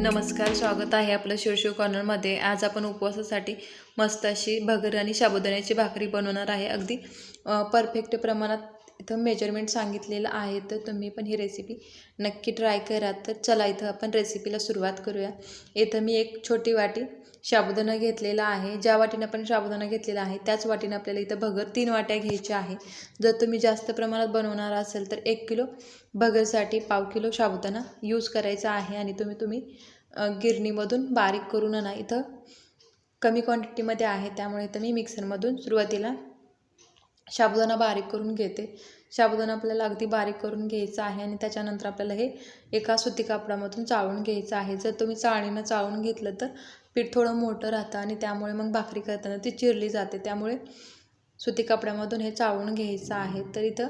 नमस्कार स्वागत आहे आपलं शिवशिव कॉर्नरमध्ये आज आपण उपवासासाठी मस्त अशी भगर आणि साबुदाण्याची भाकरी बनवणार आहे. अगदी परफेक्ट प्रमाणात इथं मेजरमेंट सांगितलेलं आहे तर तुम्ही पण ही रेसिपी नक्की ट्राय करा. तर चला इथं आपण रेसिपीला सुरुवात करूया. इथं मी एक छोटी वाटी साबुदाणा घेतलेला आहे. ज्या वाटीनं आपण साबुदाणा घेतलेला आहे त्याच वाटीनं आपल्याला इथं भगर तीन वाट्या घ्यायच्या आहे. जर तुम्ही जास्त प्रमाणात बनवणार असेल तर एक किलो भगरसाठी पाव किलो साबुदाणा यूज करायचा आहे आणि तुम्ही तुम्ही गिरणीमधून बारीक करून आणा इथं कमी क्वांटिटीमध्ये आहे त्यामुळे इथं मी मिक्सरमधून सुरुवातीला साबुदाणा बारीक करून घेते. साबुदाणा आपल्याला अगदी बारीक करून घ्यायचा आहे आणि त्याच्यानंतर आपल्याला हे एका सुती कापडामधून चाळून घ्यायचं आहे. जर तुम्ही चाळणीनं चाळून घेतलं तर पीठ थोडं मोठं राहतं आणि त्यामुळे मग भाकरी करताना ती चिरली जाते. त्यामुळे सुती कपड्यामधून हे चाळून घ्यायचं आहे. तर इथं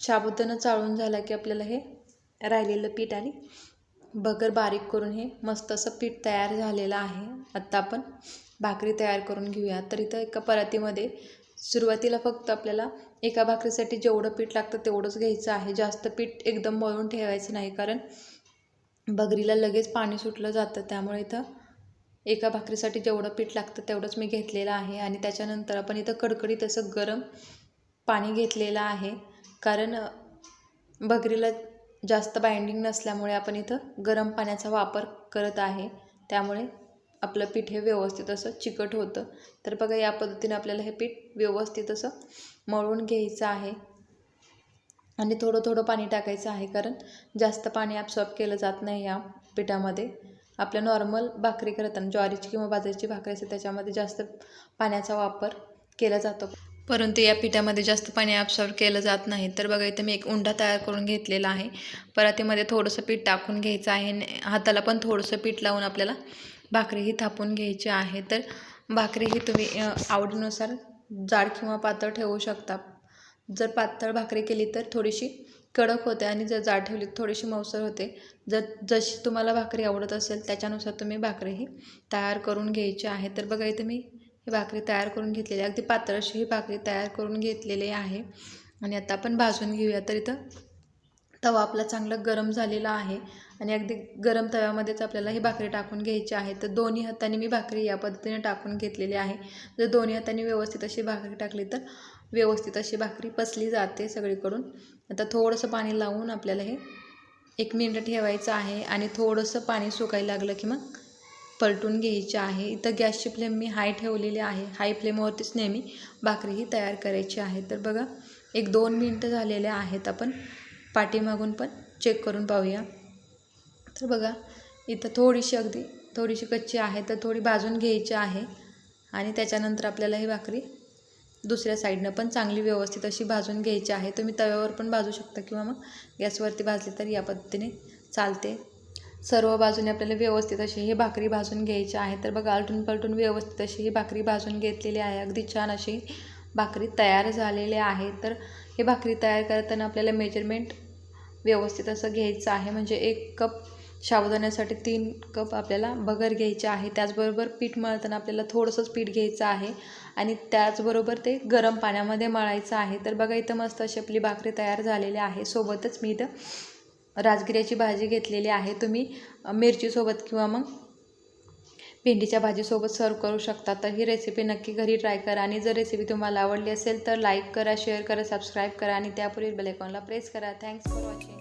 साबुदाणा चाळून झाला की आपल्याला हे राहिलेलं पीठ आणि बगर बारीक करून हे मस्त असं पीठ तयार झालेलं आहे. आत्ता आपण भाकरी तयार करून घेऊया. तर इथं एका परातीमध्ये सुरुवातीला फक्त आपल्याला एका भाकरीसाठी जेवढं पीठ लागतं तेवढंच घ्यायचं आहे. जास्त पीठ एकदम मळून ठेवायचं नाही. कारण बगरीला लगेच पाणी सुटलं जातं त्यामुळे इथं एका भाकरीसाठी जेवढं पीठ लागतं तेवढंच मी घेतलेलं आहे. आणि त्याच्यानंतर आपण इथं कडकडीत असं गरम पाणी घेतलेलं आहे. कारण भगरीला बकरीला जास्त बाइंडिंग नसल्यामुळे आपण इथं गरम पाण्याचा वापर करत आहे. त्यामुळे आपलं पीठ हे व्यवस्थित असं चिकट होतं. तर बघा या पद्धतीने आपल्याला हे पीठ व्यवस्थित असं मळून घ्यायचं आहे. आणि थोडं थोडं पाणी टाकायचं आहे कारण जास्त पाणी ॲब्सॉर्ब केलं जात नाही या पिठामध्ये. आपल्या नॉर्मल भाकरी करताना म्हणजे ज्वारीची किंवा बाजरीची भाकरी असते त्याच्यामध्ये जास्त पाण्याचा वापर केला जातो. परंतु या पिठामध्ये जास्त पाणी ॲब्सॉर्ब केलं जात नाही. तर बघा इथं मी एक उंडा तयार करून घेतलेला आहे. परातीमध्ये थोडंसं पीठ टाकून घ्यायचं आहे हाताला पण थोडंसं पीठ लावून आपल्याला भाकरी ही थापून घ्यायची आहे. तर भाकरी ही तुम्ही आवडीनुसार जाड किंवा पातळ ठेवू शकता. जर पातळ भाकरी केली तर थोडीशी कडक होते आणि जर जाड ठेवली तर थोडीशी मऊसर होते. जर जशी तुम्हाला भाकरी आवडत असेल त्याच्यानुसार तुम्ही भाकरी ही तयार करून घ्यायची आहे. तर बघा इथे मी ही भाकरी तयार करून घेतलेली अगदी पातळ अशी ही भाकरी तयार करून घेतलेली आहे. आणि आता आपण भाजून घेऊया. तर इथं तवा आपला चांगला गरम झालेला आहे. आणि अगदी गरम तव्यामध्येच आपल्याला ही भाकरी टाकून घ्यायची आहे. तर दोन्ही हाताने मी भाकरी या पद्धतीने टाकून घेतलेली आहे. जर दोन्ही हाताने व्यवस्थित अशी भाकरी टाकली तर व्यवस्थित अशी भाकरी पसली जाते सगळीकडून. आता थोडंसं पाणी लावून आपल्याला हे एक मिनटं ठेवायचं आहे आणि थोडंसं पाणी सुकायला लागलं की मग पलटून घ्यायची आहे. इथं गॅसची फ्लेम मी हाय ठेवलेली आहे. हाय फ्लेमवरतीच नेहमी भाकरी ही तयार करायची आहे. तर बघा एक दोन मिनटं झालेले आहेत आपण. पाठीमागून पण चेक करून पाहूया. तर बघा इथं थोडीशी अगदी थोडीशी कच्ची आहे तर थोडी भाजून घ्यायची आहे. आणि त्याच्यानंतर आपल्याला ही भाकरी दुसऱ्या साईडनं पण चांगली व्यवस्थित अशी भाजून घ्यायची आहे. तुम्ही तव्यावर पण भाजू शकता किंवा मग गॅसवरती भाजली तर या पद्धतीने चालते. सर्व बाजूने आपल्याला व्यवस्थित अशी ही भाकरी भाजून घ्यायची आहे. तर बघा आलटून पलटून व्यवस्थित अशी ही भाकरी भाजून घेतलेली आहे. अगदी छान अशी भाकरी तयार झालेली आहे. तर ही भाकरी तयार करताना आपल्याला मेजरमेंट व्यवस्थित असं घ्यायचं आहे. म्हणजे एक कप साबुदाण्यासाठी तीन कप आपल्याला बगर घ्यायचे आहे. त्याचबरोबर पीठ मळताना आपल्याला थोडंसंच पीठ घ्यायचं आहे. आणि त्याचबरोबर ते गरम पाण्यामध्ये मळायचं आहे. तर बघा इथं मस्त अशी आपली भाकरी तयार झालेली आहे. सोबतच मी इथं राजगिऱ्याची भाजी घेतलेली आहे. तुम्ही मिरचीसोबत किंवा मग भेंडीच्या भाजीसोबत सर्व करू शकता. तर ही रेसिपी नक्की घरी ट्राय करा. आणि जर रेसिपी तुम्हाला आवडली असेल तर लाईक करा शेअर करा सबस्क्राईब करा. आणि त्यापूर्वी बेलायकॉनला प्रेस करा. Thanks for watching